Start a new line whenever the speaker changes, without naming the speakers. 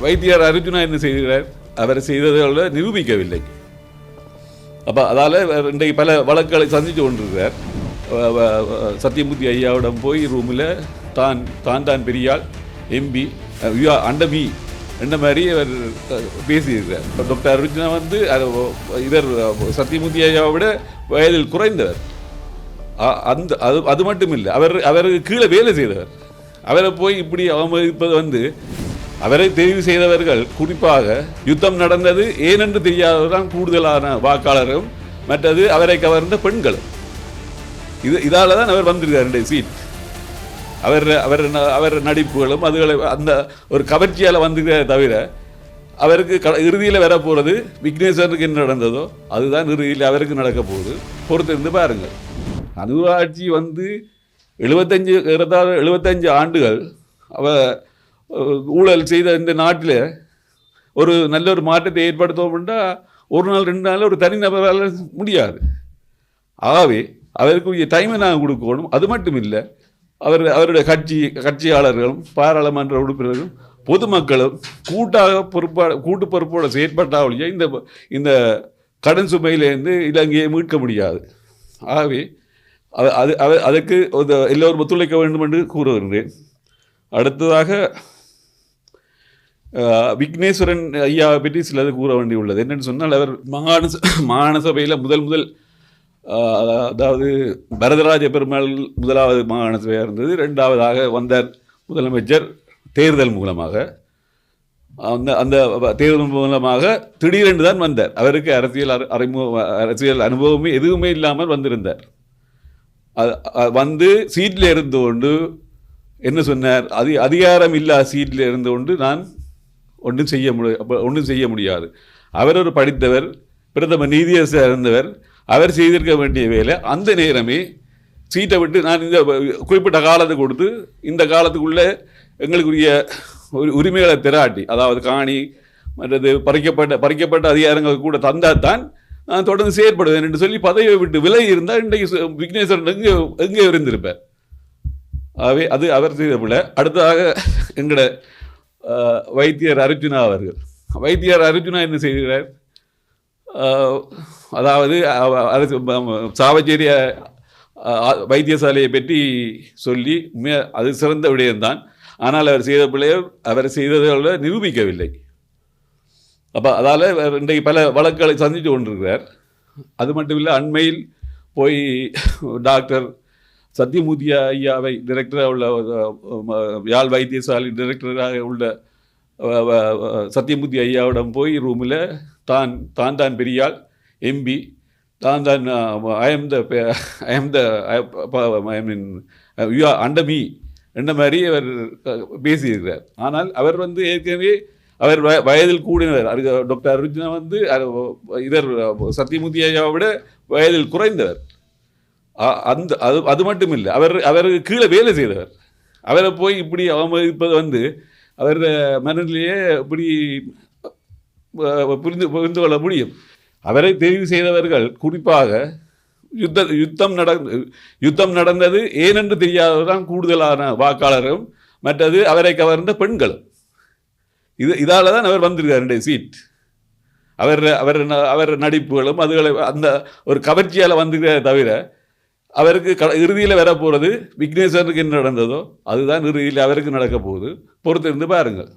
வைத்தியர் அர்ஜுனா என்ன செய்கிறார்? அவர் செய்ததை நிரூபிக்கவில்லை. அப்போ அதால் இன்றைக்கு பல வழக்குகளை சந்தித்து கொண்டிருக்கிறார். சத்தியமூர்த்தி ஐயாவிடம் போய் ரூமில் தான் தான் தான் பெரியாள் எம்பி யூ அண்டர் மீ என்ற மாதிரி அவர் அஹ், பேசியிருக்கிறார். டாக்டர் அர்ஜுனா வந்து இவர் சத்தியமூர்த்தி ஐயாவை விட வயதில் குறைந்தவர். அ- அந்த அது அது மட்டும் இல்லை அவர் அவருக்கு கீழே வேலை செய்தவர். அவரை போய் இப்படி அவமதிப்பது வந்து அவரை தெரிவு செய்தவர்கள் குறிப்பாக யுத்தம் நடந்தது ஏனென்று தெரியாததான் கூடுதலான வாக்காளரும் மற்றது அவரை கவர்ந்த பெண்களும். இது இதால் தான் அவர் வந்திருக்கார் ரெண்டு சீட் அவர் அவர் ந- அவர் நடிப்புகளும் அதுகளை அந்த ஒரு கவர்ச்சியால் வந்திருக்கிறத தவிர அவருக்கு க இறுதியில் வர போகிறது விக்னேஸ்வரனுக்கு என்ன நடந்ததோ அதுதான் இறுதியில் அவருக்கு நடக்க போகுது. பொறுத்திருந்து பாருங்கள். அனுராட்சி வந்து எழுபத்தஞ்சு ஏறத்தாழ எழுபத்தஞ்சு ஆண்டுகள் அவ ஊழல் செய்த இந்த நாட்டில் ஒரு நல்ல ஒரு மாற்றத்தை ஏற்படுத்தோம்னா ஒரு நாள் ரெண்டு நாள் ஒரு தனிநபரால் முடியாது. ஆகவே அவருக்கு டைமை நாங்கள் கொடுக்கணும். அது மட்டும் இல்லை அவர் அவருடைய கட்சி கட்சியாளர்களும் பாராளுமன்ற உறுப்பினர்களும் பொதுமக்களும் கூட்டாக பொறுப்பா கூட்டு பொறுப்போடு செயற்பட்டாவளியே இந்த இந்த கடன் சுமையிலேருந்து இலங்கையை மீட்க முடியாது. ஆகவே அது அது அது- அதுக்கு ஒரு எல்லோரும் ஒத்துழைக்க வேண்டும் என்று கூறுகின்றேன். அடுத்ததாக விக்னேஸ்வரன் ஐயாவை பற்றி சிலது கூற வேண்டியுள்ளது. என்னென்னு சொன்னால் அவர் மாகாண ச- சபையில் முதல் முதல் அதாவது பரதராஜ பெருமாள் முதலாவது மாகாண சபையாக இருந்தது. ரெண்டாவதாக வந்தார் முதலமைச்சர் தேர்தல் மூலமாக. அந்த அந்த தேர்தல் மூலமாக திடீரென்று தான் வந்தார். அவருக்கு அரசியல் அறி- அறிமுக அரசியல் அனுபவமே எதுவுமே இல்லாமல் வந்திருந்தார். அது- வந்து சீட்டில் இருந்து கொண்டு என்ன சொன்னார்? அதி அதிகாரம் இல்லா சீட்டில் இருந்து கொண்டு நான் ஒன்றும் செய்ய முடி ஒன்றும் செய்ய முடியாது. அவர் ஒரு படித்தவர் பிரதம நீதியரசர் இருந்தவர் அவர் செய்திருக்க வேண்டிய வேலை அந்த நேரமே சீட்டை விட்டு நான் இந்த குறிப்பிட்ட காலத்தை கொடுத்து இந்த காலத்துக்குள்ளே எங்களுக்குரிய ஒரு உரிமைகளை திராட்டி அதாவது காணி மற்றது பறிக்கப்பட்ட பறிக்கப்பட்ட அதிகாரங்கள் கூட தந்தால் தான் நான் தொடர்ந்து செயற்படுவேன் என்று சொல்லி பதவியை விட்டு விலகி இருந்தால் இன்றைக்கு விக்னேஸ்வரன் எங்கே எங்கே இருந்திருப்பார்? ஆகவே அது அவர் செய்த பிள்ளை அடுத்ததாக எங்களோட வைத்தியர் அர்ஜுனா அவர்கள். வைத்தியர் அர்ஜுனா என்ன செய்கிறார்? அதாவது அரசு சாவச்சேரிய சாவச்சேரி வைத்தியசாலையை பற்றி சொல்லி அது சிறந்த விடயம்தான். ஆனால் அவர் செய்த பிள்ளையர் அவர் செய்ததை நிரூபிக்கவில்லை. அப்போ அதால் இன்றைக்கு பல வழக்குகளை சந்தித்து கொண்டிருக்கிறார். அது மட்டும் இல்லை அண்மையில் போய் டாக்டர் சத்யமூர்த்தி ஐயாவை டிரெக்டராக உள்ள யாழ் வைத்தியசாலை டிரெக்டராக உள்ள அஹ், சத்யமூர்த்தி ஐயாவிடம் போய் ரூமில் தான் தான் தான் பெரியாள் எம்பி தான் தான் I am the I am the I mean you are under me என்ற மாதிரி அவர் பேசியிருக்கிறார். ஆனால் அவர் வந்து ஏற்கனவே அவர் வய- வயதில் கூடினவர். டாக்டர் அர்ஜுனா வந்து இதர் சத்யமூர்த்தி ஐயாவை விட வயதில் குறைந்தவர். அந்த அது அது மட்டும் இல்லை அவர் அவருக்கு கீழே வேலை செய்தவர். அவரை போய் இப்படி அவமதிப்பது வந்து அவர் மனநிலையே இப்படி புரிந்து புரிந்து கொள்ள முடியும். அவரை தெரிவு செய்தவர்கள் குறிப்பாக யுத்த யுத்தம் நட யுத்தம் நடந்தது ஏனென்று தெரியாததான் கூடுதலான வாக்காளரும் மற்றது அவரை கவர்ந்த பெண்களும். இது இதால் தான் அவர் வந்திருக்கார் ரெண்டு சீட். அவர் அவர் ந- அவர் நடிப்புகளும் அதுகளை அந்த ஒரு கவர்ச்சியால் வந்திருக்கிறத தவிர அவருக்கு க இறுதியில் வர போகிறது விக்னேஸ்வரனுக்கு என்ன நடந்ததோ அதுதான் இறுதியில் அவருக்கு நடக்க போகுது. பொறுத்திருந்து பாருங்கள்.